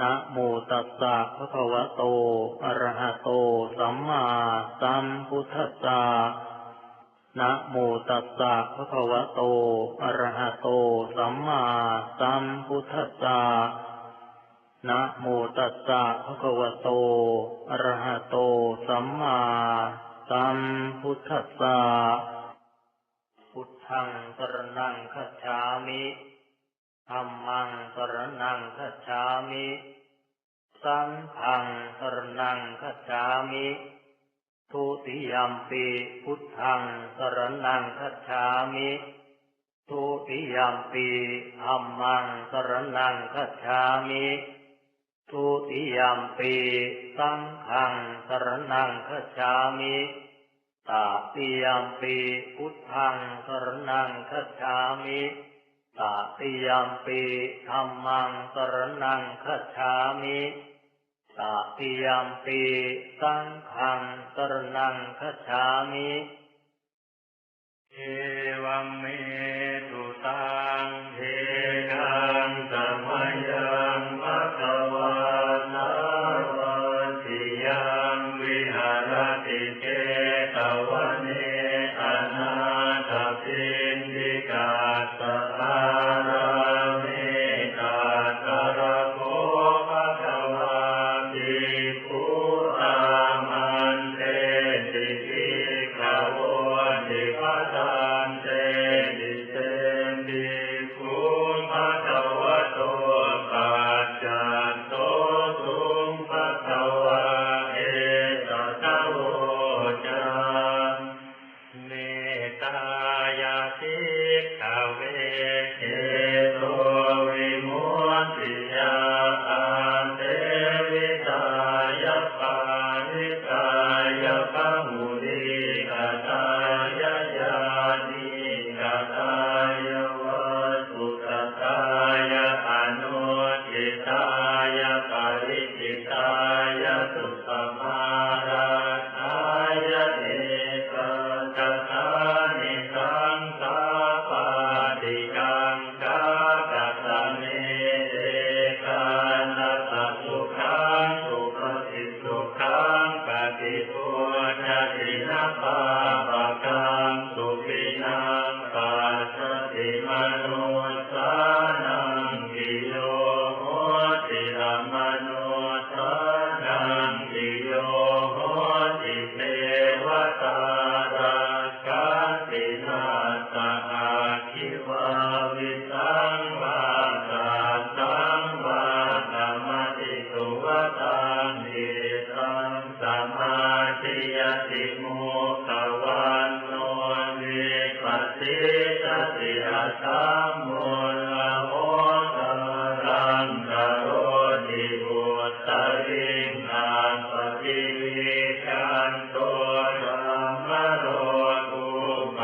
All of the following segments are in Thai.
นะโมตัสสะภะคะวะโต อะระหะโต สัมมาสัมพุทธัสสะ นะโมตัสสะภะคะวะโต อะระหะโต สัมมาสัมพุทธัสสะ นะโมตัสสะภะคะวะโต อะระหะโต สัมมาสัมพุทธัสสะ พุทธังสรณังคัจฉามิ ธัมมังสรณังคัจฉามิ สังฆังสรณังคัจฉามิทุติยมปีพุทธังสรณังคัจฉามิทุติยมปีธัมมังสรณังคัจฉามิทุติยมปีสังฆังสรณังคัจฉามิตาติยมปีพุทธังสรณังคัจฉามิ ตาติยมปีธรรมังสรนังคัจฉามิตาติยมปีสังฆังสรนังคัจฉามิเอวัมเมตุตา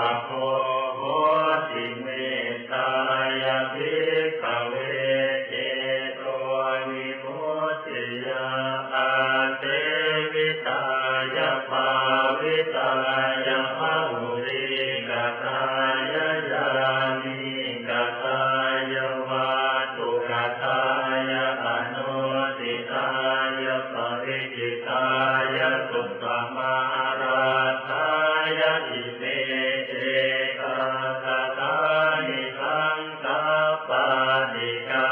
Santo Amen.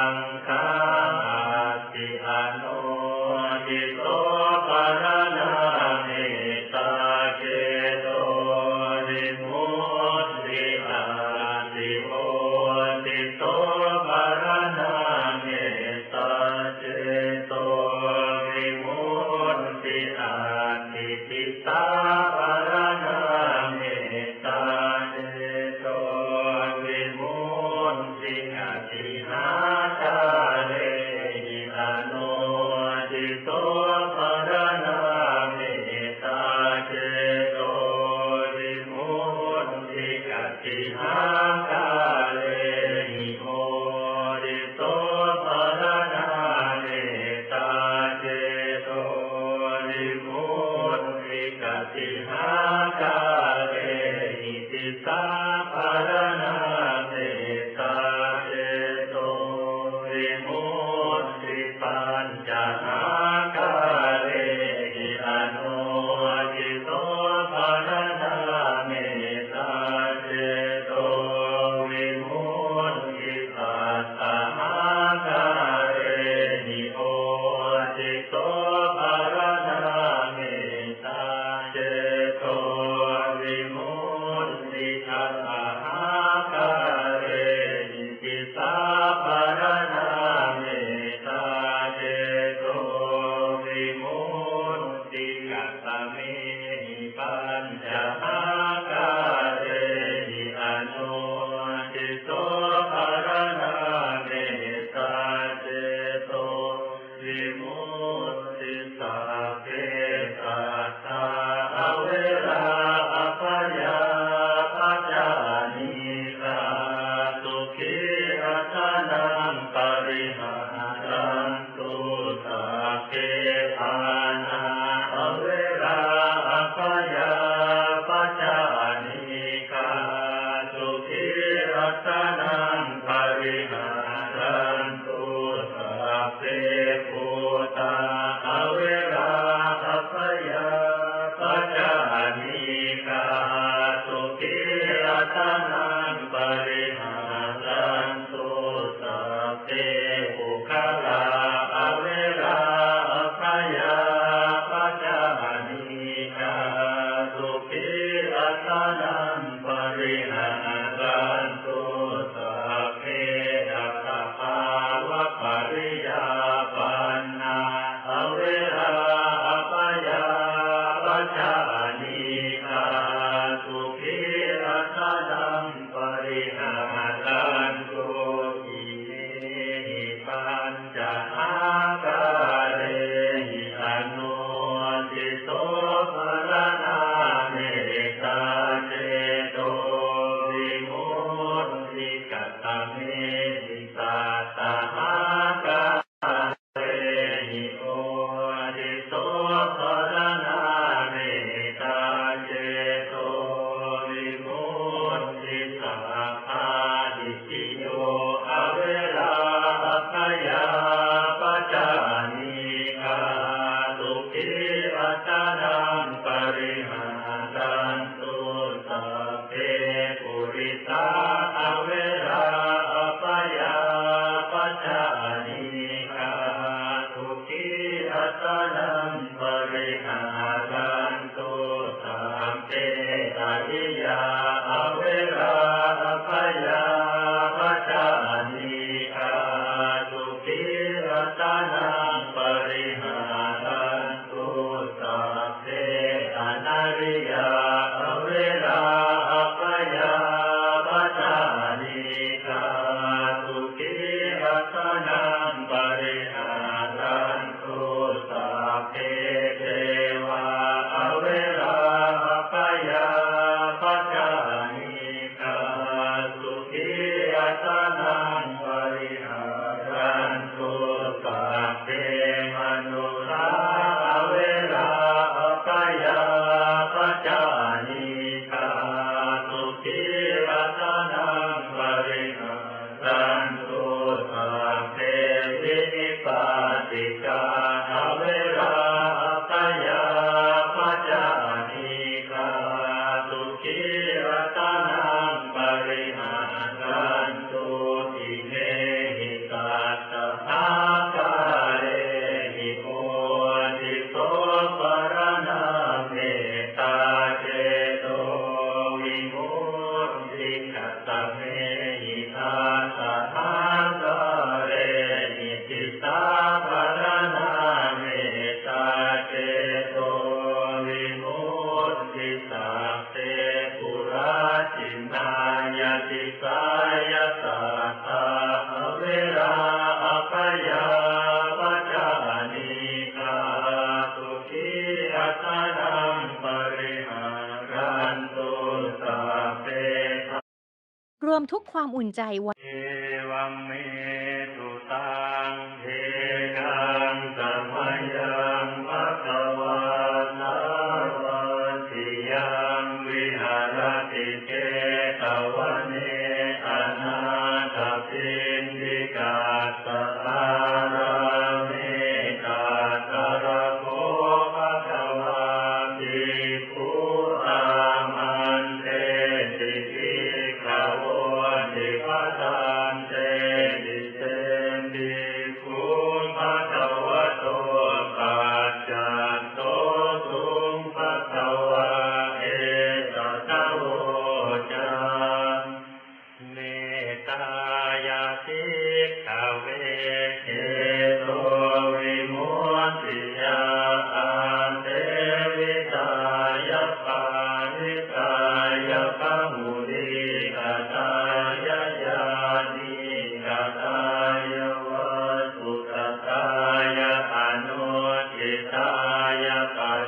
သာနိ วมทุกความอุ่นใจไว้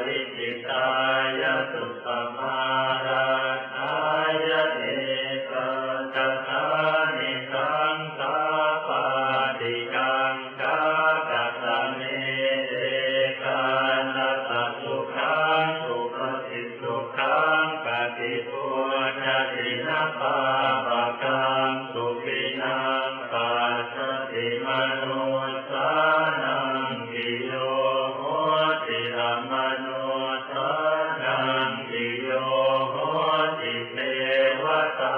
परिचितायतु วตา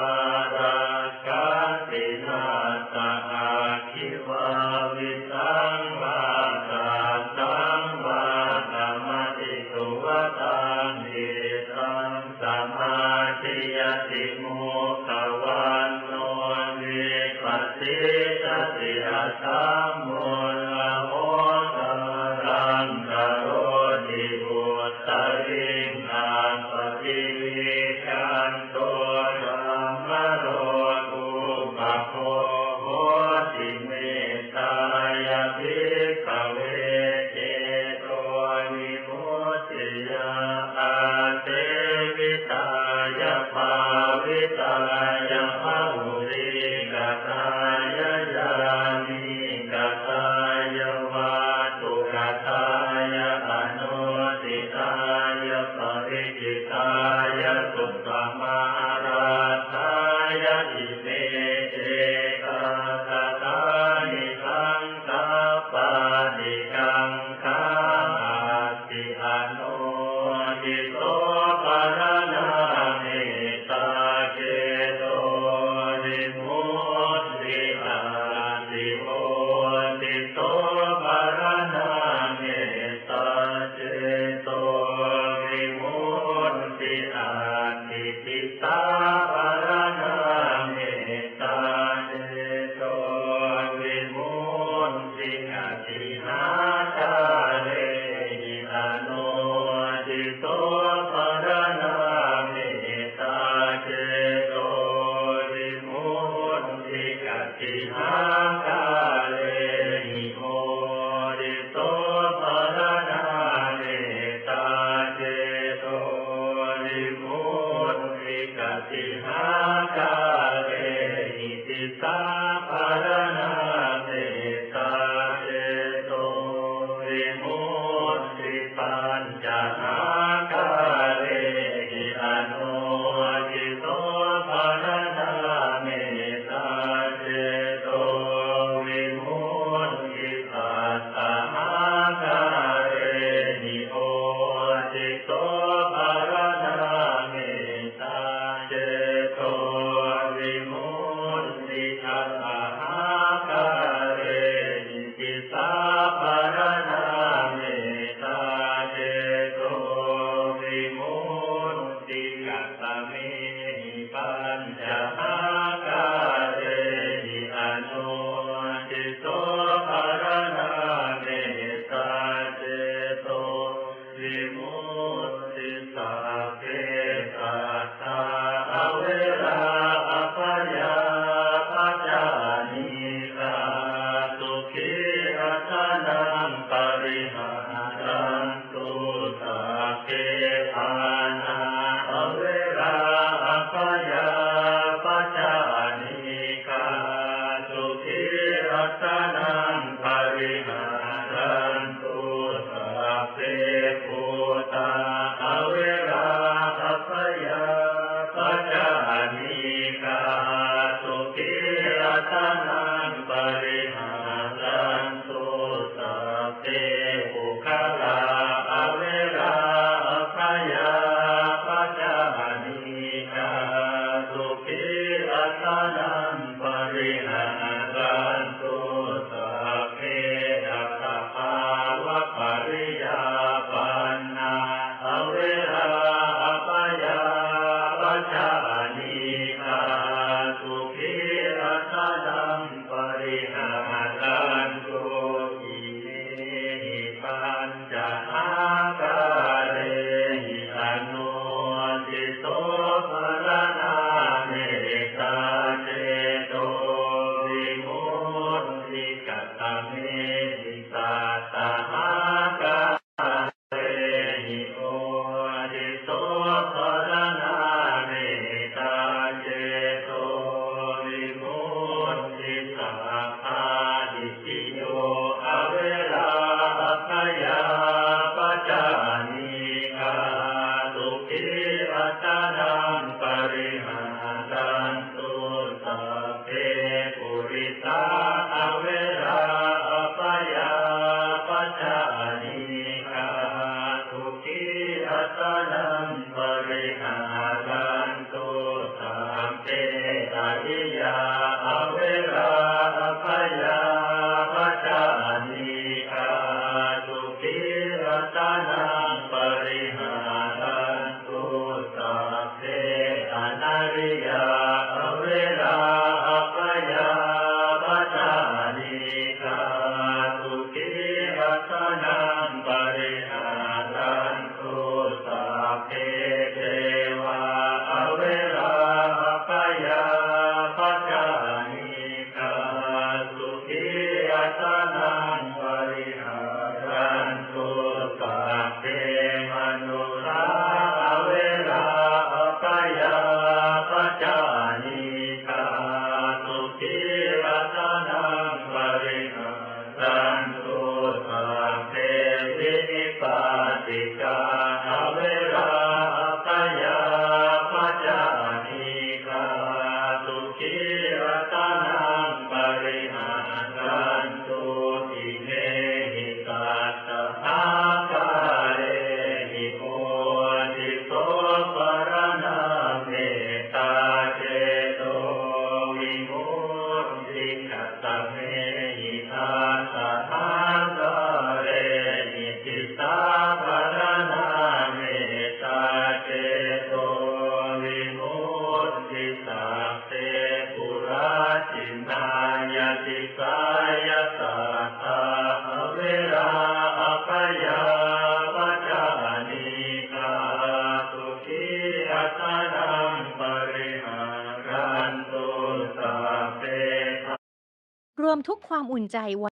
าดิติโย Satana. ตเม วมทุกความอุ่นใจไว้